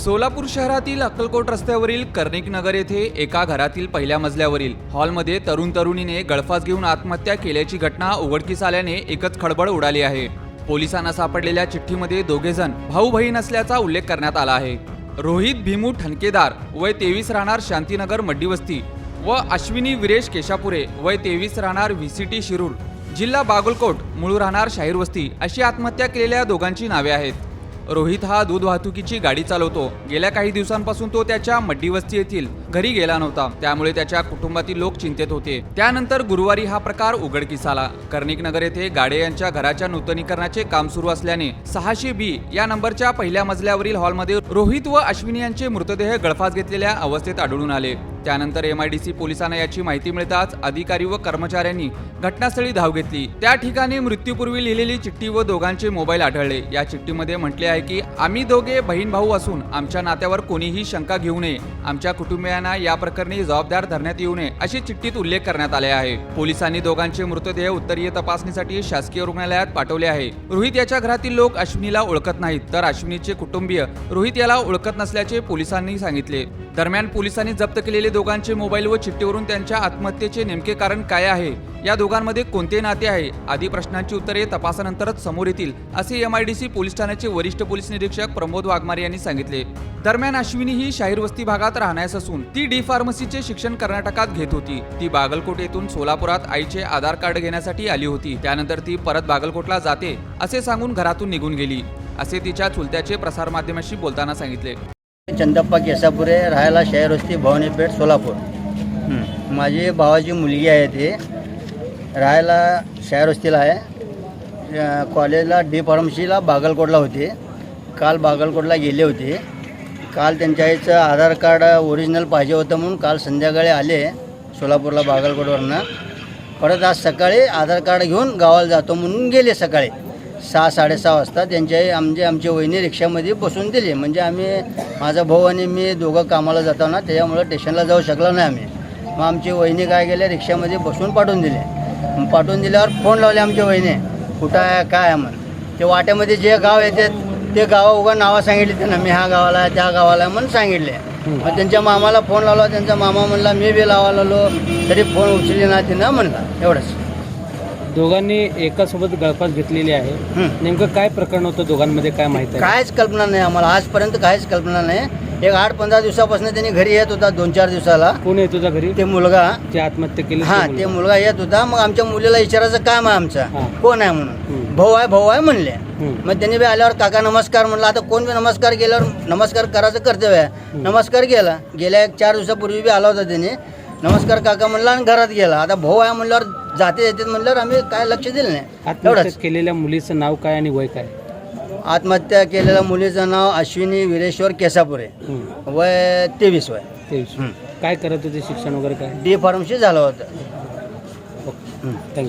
सोलापूर शहरातील अक्कलकोट रस्त्यावरील कर्णिक नगर येथे एका घरातील पहिल्या मजल्यावरील हॉलमध्ये तरुण तरुणीने गळफास घेऊन आत्महत्या केल्याची घटना उघडकीस आल्याने एकच खळबळ उडाली आहे. पोलिसांना सापडलेल्या चिठ्ठीमध्ये दोघे जण भाऊ बहीण असल्याचा उल्लेख करण्यात आला आहे. रोहित भीमू ठणकेदार वय तेवीस राहणार शांतीनगर मड्डीवस्ती व अश्विनी विरेश केशापुरे वय तेवीस राहणार व्ही सी टी शिरूर जिल्हा बागलकोट मूळ राहणार शाहीर वस्ती अशी आत्महत्या केलेल्या दोघांची नावे आहेत. रोहित हा दूध वाहतुकीची गाडी चालवतो. गेल्या काही दिवसांपासून तो त्याच्या मड्डी वस्ती येथील घरी गेला नव्हता. त्यामुळे त्याच्या कुटुंबातील लोक चिंतेत होते. त्यानंतर गुरुवारी हा प्रकार उघडकीस आला. कर्णिक नगर येथे गाडे यांच्या घराच्या नूतनीकरणाचे काम सुरू असल्याने सहाशे बी या नंबरच्या पहिल्या मजल्यावरील हॉलमध्ये रोहित व अश्विनी यांचे मृतदेह गळफास घेतलेल्या अवस्थेत आढळून आले. त्यानंतर एमआयडीसी पोलिसांना याची माहिती मिळताच अधिकारी व कर्मचाऱ्यांनी घटनास्थळी धाव घेतली. त्या ठिकाणी मृत्यूपूर्वी लिहिलेली चिठ्ठी व दोघांचे मोबाईल आढळले. या चिठ्ठीमध्ये म्हटले आहे की आम्ही दोघे बहीण भाऊ असून आमच्या नात्यावर कोणीही शंका घेऊ नये. आमच्या कुटुंबियांना या प्रकरणी जबाबदार धरण्यात येऊ नये अशी चिठ्ठीत उल्लेख करण्यात आले आहे. पोलिसांनी दोघांचे मृतदेह उत्तरीय तपासणीसाठी शासकीय रुग्णालयात पाठवले आहे. रोहित याच्या घरातील लोक अश्विनीला ओळखत नाहीत तर अश्विनीचे कुटुंबीय रोहित याला ओळखत नसल्याचे पोलिसांनी सांगितले. दरम्यान पोलिसांनी जप्त केलेले दोघांचे मोबाईल व चिठ्ठीवरून त्यांच्या आत्महत्येचे नेमके कारण काय आहे? या दोघांमध्ये कोणते नाते आहे? आदी प्रश्नांची उत्तरे तपासानंतरच समोर येतील असे M I D C police ठाण्याचे वरिष्ठ पोलीस निरीक्षक प्रमोद वाघमारे यांनी सांगितले. दरम्यान अश्विनी ही शाहीर वस्ती भागात राहण्यास असून ती डी फार्मसीचे शिक्षण कर्नाटकात घेत होती. ती बागलकोट येथून सोलापुरात आईचे आधार कार्ड घेण्यासाठी आली होती. त्यानंतर ती परत बागलकोटला जाते असे सांगून घरातून निघून गेली असे तिच्या चुलत्याचे प्रसारमाध्यमाशी बोलताना सांगितले. चंदप्पा केसापुरे राहायला शहर वस्ती भवानीपेठ सोलापूर. माझी भावाची मुलगी आहे ती. राहायला शहर वस्तीला आहे. कॉलेजला डी फार्मसीला बागलकोटला होती. काल बागलकोटला गेले होते. काल त्यांच्या आईचं आधार कार्ड ओरिजिनल पाहिजे होतं म्हणून काल संध्याकाळी आले सोलापूरला बागलकोटवरनं. परत आज सकाळी आधार कार्ड घेऊन गावाला जातो म्हणून गेले सकाळी. सहा साडेसहा वाजता त्यांच्या आई आमचे आमचे वहिनी रिक्षामध्ये बसून दिले. म्हणजे आम्ही माझा भाऊ आणि मी दोघं कामाला जाताना त्याच्यामुळं स्टेशनला जाऊ शकलो नाही आम्ही. मग आमची वहिनी काय केले रिक्षामध्ये बसून पाठवून दिले. पाठवून दिल्यावर फोन लावले आमच्या वहिनी. कुठं आहे काय आहे म्हणून ते वाट्यामध्ये जे गाव येतात ते गावा उगा नावं सांगितली त्यांना. मी ह्या गावाला आहे त्या गावाला आहे म्हणून सांगितले. मग त्यांच्या मामाला फोन लावला त्यांचा मामा म्हणला मी बी लावायला आलो तरी फोन उचलली ना तिनं म्हणला. एवढंच. दोघांनी एकासोबत गळफास घेतलेली आहे. नेमकं काय प्रकरण होतं दोघांमध्ये? काय माहिती आहे? काहीच कल्पना नाही आम्हाला. आजपर्यंत काहीच कल्पना नाही. एक आठ पंधरा दिवसापासून त्यांनी घरी येत होता दोन चार दिवसाला. कोण आहे तुझ्या घरी? ते मुलगा. जे आत्महत्या केली हा ते मुलगा. येत होता. मग आमच्या मुलीला विचारायचं काम आहे हा. आमचं कोण आहे म्हणून. भाऊ आहे भाऊ आहे म्हणले. हम्म. मग त्यांनी बी आल्यावर काका नमस्कार म्हणलं. आता कोण बी नमस्कार केल्यावर नमस्कार करायचं कर्तव्य आहे. नमस्कार केला. गेल्या एक चार दिवसापूर्वी बी आला होता त्यांनी. नमस्कार काका म्हणला आणि घरात गेला. आता भाऊ आहे म्हणल्यावर जाते येते म्हणल्यावर आम्ही काय लक्ष दिलं नाही. आत्महत्या केलेल्या मुलीचं नाव काय आणि वय काय? आत्महत्या केलेल्या मुलीचं नाव अश्विनी विरेश्वर केसापुरे. वय तेवीस वय. तेवीस. काय करत होते शिक्षण वगैरे काय? डी फार्मसी झालं होतं. थँक्यू